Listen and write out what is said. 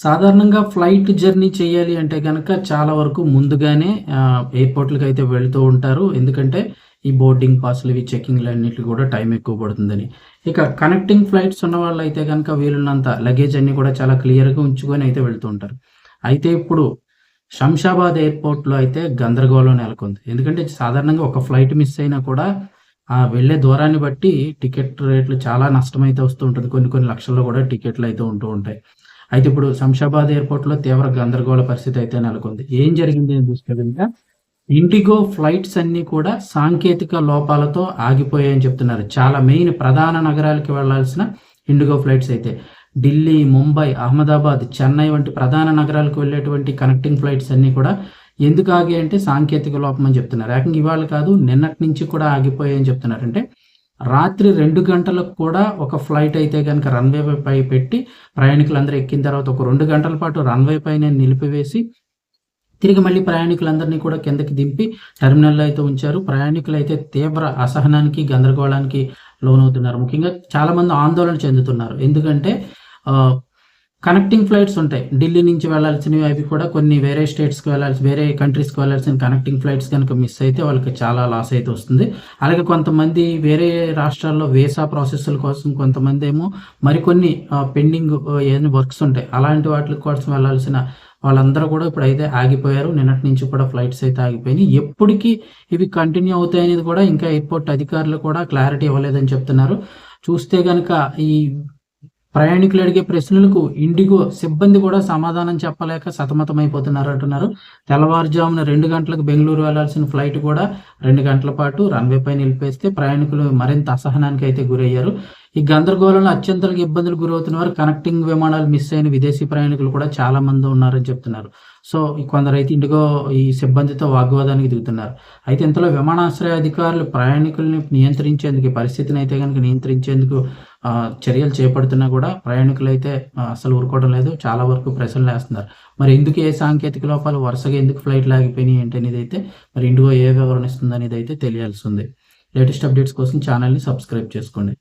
సాధారణంగా flight journey చేయాలి అంటే కనుక చాలా వరకు ముందుగానే ఎయిర్పోర్ట్లకు ఎయిర్‌పోర్ట్‌లకి అయితే వెళ్తూ ఉంటారు. ఎందుకంటే ఈ బోర్డింగ్ పాస్‌లు ఇవి చెకింగ్‌లు అన్నిటికి కూడా టైం ఎక్కువ పడుతుందని. ఇక కనెక్టింగ్ ఫ్లైట్స్ ఉన్న వాళ్ళు అయితే కనుక వీలున్నంత లగేజ్ అన్ని కూడా చాలా క్లియర్‌గా ఉంచుకొని అయితే వెళ్తూ ఉంటారు. అయితే ఇప్పుడు శంషాబాద్ ఎయిర్‌పోర్ట్‌లో అయితే గందరగోళం నెలకొంది. ఎందుకంటే సాధారణంగా ఒక ఫ్లైట్ మిస్ అయినా కూడా ఆ వెళ్ళే దూరాన్ని బట్టి టికెట్ రేట్లు చాలా నష్టమైతే వస్తూ ఉంటుంది. కొన్ని కొన్ని లక్షల్లో కూడా టికెట్లు అయితే ఉంటూ ఉంటాయి. అయితే ఇప్పుడు శంషాబాద్ ఎయిర్‌పోర్ట్‌లో తీవ్ర గందరగోళ పరిస్థితి అయితే నెలకొంది. ఏం జరిగింది అని చూస్తే ఇండిగో ఫ్లైట్స్ అన్నీ కూడా సాంకేతిక లోపాలతో ఆగిపోయాయని చెప్తున్నారు. చాలా మెయిన్ ప్రధాన నగరాలకి వెళ్ళాల్సిన ఇండిగో ఫ్లైట్స్ అయితే ఢిల్లీ, ముంబై, అహ్మదాబాద్, చెన్నై వంటి ప్రధాన నగరాలకు వెళ్ళేటువంటి కనెక్టింగ్ ఫ్లైట్స్ అన్నీ కూడా ఎందుకు ఆగి అంటే సాంకేతిక లోపం అని చెప్తున్నారు. ఏకంగా ఇవాళ కాదు నిన్నటి నుంచి కూడా ఆగిపోయాయని చెప్తున్నారు. అంటే రాత్రి రెండు గంటలకు కూడా ఒక ఫ్లైట్ అయితే కనుక రన్‌వే పై పెట్టి ప్రయాణికులందరూ ఎక్కిన తర్వాత ఒక రెండు గంటల పాటు రన్‌వే పైనే నిలిపివేసి తిరిగి మళ్ళీ ప్రయాణికులందరినీ కూడా కిందకి దింపి టెర్మినల్‌లో అయితే ఉంచారు. ప్రయాణికులు అయితే తీవ్ర అసహనానికి, గందరగోళానికి లోనవుతున్నారు. ముఖ్యంగా చాలామంది ఆందోళన చెందుతున్నారు. ఎందుకంటే కనెక్టింగ్ ఫ్లైట్స్ ఉంటాయి. ఢిల్లీ నుంచి వెళ్ళాల్సినవి అవి కూడా కొన్ని వేరే స్టేట్స్‌కి వెళ్ళాల్సి వేరే కంట్రీస్‌కి వెళ్ళాల్సిన కనెక్టింగ్ ఫ్లైట్స్ కనుక మిస్ అయితే వాళ్ళకి చాలా లాస్ అయితే వస్తుంది. అలాగే కొంతమంది వేరే రాష్ట్రాల్లో వీసా ప్రాసెస్‌ల కోసం కొంతమందేమో మరికొన్ని పెండింగ్ ఏదైనా వర్క్స్ ఉంటాయి. అలాంటి వాటి కోసం వెళ్ళాల్సిన వాళ్ళందరూ కూడా ఇప్పుడైతే ఆగిపోయారు. నిన్నటి నుంచి కూడా ఫ్లైట్స్ అయితే ఆగిపోయినాయి. ఎప్పటికీ ఇవి కంటిన్యూ అవుతాయనేది కూడా ఇంకా ఎయిర్‌పోర్ట్ అధికారులు కూడా క్లారిటీ ఇవ్వలేదని చెప్తున్నారు. చూస్తే కనుక ఈ ప్రయాణికులు అడిగే ప్రశ్నలకు ఇండిగో సిబ్బంది కూడా సమాధానం చెప్పలేక సతమతమైపోతున్నారు అంటున్నారు. తెల్లవారుజామున రెండు గంటలకు బెంగళూరు వెళ్ళాల్సిన ఫ్లైట్ కూడా రెండు గంటల పాటు రన్‌వే పై నిలిపేస్తే ప్రయాణికులు మరింత అసహనానికి అయితే గురయ్యారు. ఈ గందరగోళంలో అత్యంత ఇబ్బందులు గురవుతున్న వారు కనెక్టింగ్ విమానాలు మిస్ అయిన విదేశీ ప్రయాణికులు కూడా చాలా మంది ఉన్నారని చెప్తున్నారు. సో కొందరైతే ఇండిగో ఈ సిబ్బందితో వాగ్వాదానికి దిగుతున్నారు. అయితే ఇంతలో విమానాశ్రయ అధికారులు ప్రయాణికుల్ని నియంత్రించేందుకు పరిస్థితిని అయితే గనుక నియంత్రించేందుకు చర్యలు చేపడుతున్నా కూడా ప్రయాణికులు అయితే అసలు ఊరుకోవడం లేదు. చాలా వరకు ప్రశ్నలు వేస్తున్నారు మరి ఎందుకు ఏ సాంకేతిక లోపాలు వరుసగా ఎందుకు ఫ్లైట్‌లు ఆగిపోయినాయి ఏంటి అనేది అయితే మరి ఇండిగో ఏ వివరణ అయితే తెలియాల్సి ఉంది. లేటెస్ట్ అప్డేట్స్ కోసం ఛానల్ని సబ్స్క్రైబ్ చేసుకోండి.